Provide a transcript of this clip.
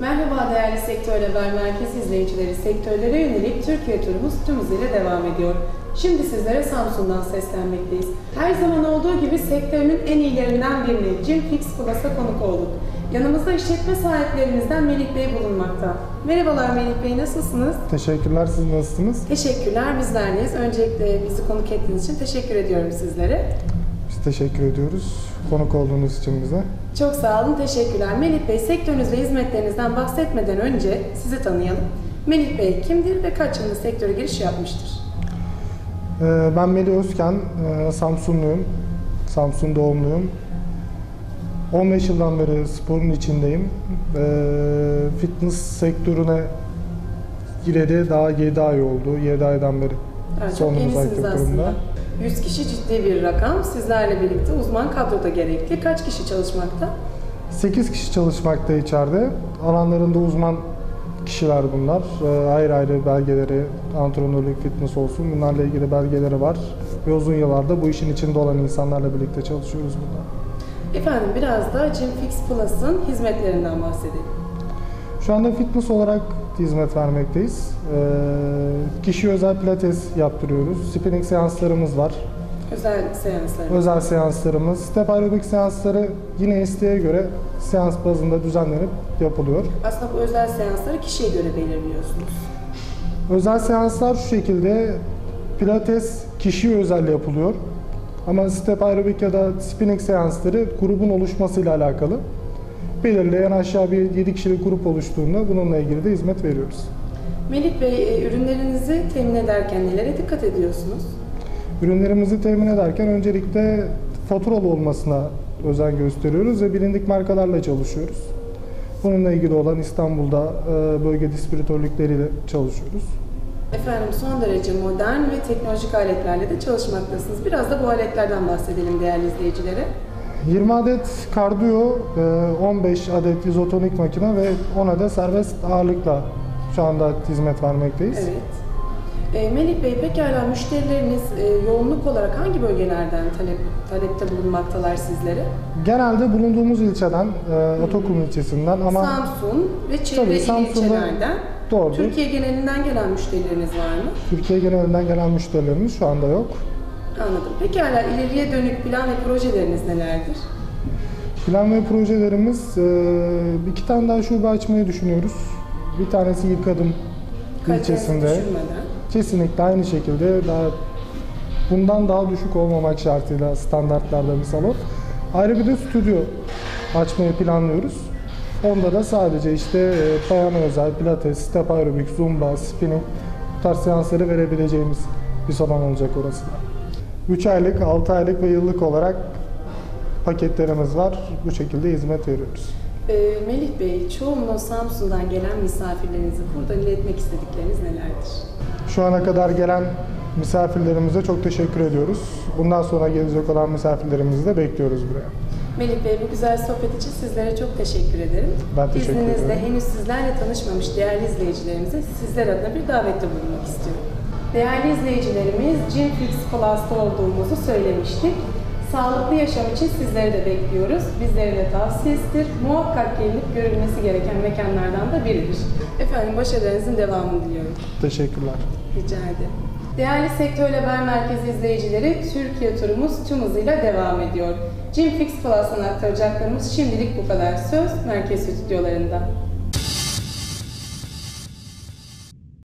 Merhaba değerli Sektör Haber Merkezi izleyicileri. Sektörlere yönelik Türkiye turumuz tüm hızıyla devam ediyor. Şimdi sizlere Samsun'dan seslenmekteyiz. Her zaman olduğu gibi sektörünün en iyilerinden birini Jim Fix Plus'a konuk olduk. Yanımızda işletme sahiplerimizden Melih Bey bulunmakta. Merhabalar Melih Bey, nasılsınız? Teşekkürler, siz nasılsınız? Teşekkürler, bizlerdeyiz. Öncelikle bizi konuk ettiğiniz için teşekkür ediyorum sizlere. Teşekkür ediyoruz konuk olduğunuz için bize. Çok sağ olun, teşekkürler. Melih Bey, sektörünüz ve hizmetlerinizden bahsetmeden önce sizi tanıyalım. Melih Bey kimdir ve kaç yılında sektöre giriş yapmıştır? Ee, Ben Melih Özken, ee, Samsunluyum. Samsun doğumluyum. 15 yıldan beri sporun içindeyim. Ee, Fitness sektörüne gireli daha 7 ay oldu. 7 aydan beri. Evet, çok yenisiniz aslında. Kurumda. 100 kişi ciddi bir rakam. Sizlerle birlikte uzman kadroda gerekli. Kaç kişi çalışmakta? 8 kişi çalışmakta içeride. Alanlarında uzman kişiler bunlar. Ee, ayrı ayrı belgeleri, antrenörlük, fitness olsun bunlarla ilgili belgeleri var. Ve uzun yıllarda bu işin içinde olan insanlarla birlikte çalışıyoruz burada. Efendim biraz da Gym Fix Plus'ın hizmetlerinden bahsedelim. Şu anda fitness olarak hizmet vermekteyiz. Ee, kişi özel pilates yaptırıyoruz. Spinning seanslarımız var. Özel seanslar. Özel seanslarımız. Step aerobik seansları yine isteğe göre seans bazında düzenlenip yapılıyor. Aslında bu özel seansları kişiye göre belirliyorsunuz. Özel seanslar şu şekilde pilates kişiye özel yapılıyor. Ama step aerobik ya da spinning seansları grubun oluşmasıyla alakalı. Belirli en aşağı bir 7 kişilik grup oluştuğunda bununla ilgili de hizmet veriyoruz. Melih Bey, e, ürünlerinizi temin ederken nelere dikkat ediyorsunuz? Ürünlerimizi temin ederken öncelikle faturalı olmasına özen gösteriyoruz ve bilindik markalarla çalışıyoruz. Bununla ilgili olan İstanbul'da e, bölge distribütörlükleriyle çalışıyoruz. Efendim son derece modern ve teknolojik aletlerle de çalışmaktasınız. Biraz da bu aletlerden bahsedelim değerli izleyicilere. 20 adet kardiyo, e, 15 adet izotonik makine ve 10 adet serbest ağırlıkla şu anda hizmet vermekteyiz. Evet. E, Melih Bey, pekala müşterileriniz e, yoğunluk olarak hangi bölgelerden talep, talepte bulunmaktalar sizlere? Genelde bulunduğumuz ilçeden, e, Otokum ilçesinden ama Samsun ve çevre Tabii, ilçelerden. doğrudur. Türkiye genelinden gelen müşterileriniz var mı? Türkiye genelinden gelen müşterilerimiz şu anda yok. Anladım. Pekala ileriye dönük plan ve projeleriniz nelerdir? Plan ve projelerimiz e, iki tane daha şube açmayı düşünüyoruz. Bir tanesi İlk Adım Kalitenizi ilçesinde. Kesinlikle aynı şekilde daha bundan daha düşük olmamak şartıyla standartlarda bir salon. Ayrı bir de stüdyo açmayı planlıyoruz. Onda da sadece işte e, bayana özel pilates, step aerobik, zumba, spinning bu tarz seansları verebileceğimiz bir salon olacak orası da. 3 aylık, 6 aylık ve yıllık olarak paketlerimiz var. Bu şekilde hizmet veriyoruz. E, Melih Bey, çoğunluğu Samsun'dan gelen misafirlerinizi buradan iletmek istedikleriniz nelerdir? Şu ana kadar gelen misafirlerimize çok teşekkür ediyoruz. Bundan sonra gelecek olan misafirlerimizi de bekliyoruz buraya. Melih Bey bu güzel sohbet için sizlere çok teşekkür ederim. Ben teşekkür İzninizle ederim. henüz sizlerle tanışmamış değerli izleyicilerimize sizler adına bir davette bulunmak istiyorum. Değerli izleyicilerimiz Gym Fix Plus'ta olduğumuzu söylemiştik. Sağlıklı yaşam için sizleri de bekliyoruz. Bizlere de tavsiyesidir. Muhakkak gelinip görülmesi gereken mekanlardan da biridir. Efendim başarılarınızın devamını diliyorum. Teşekkürler. Rica ederim. Değerli Sektör Haber Merkezi izleyicileri, Türkiye turumuz tüm hızıyla devam ediyor. Gym Fix Plus'tan aktaracaklarımız şimdilik bu kadar. Söz Merkez Stüdyolarında.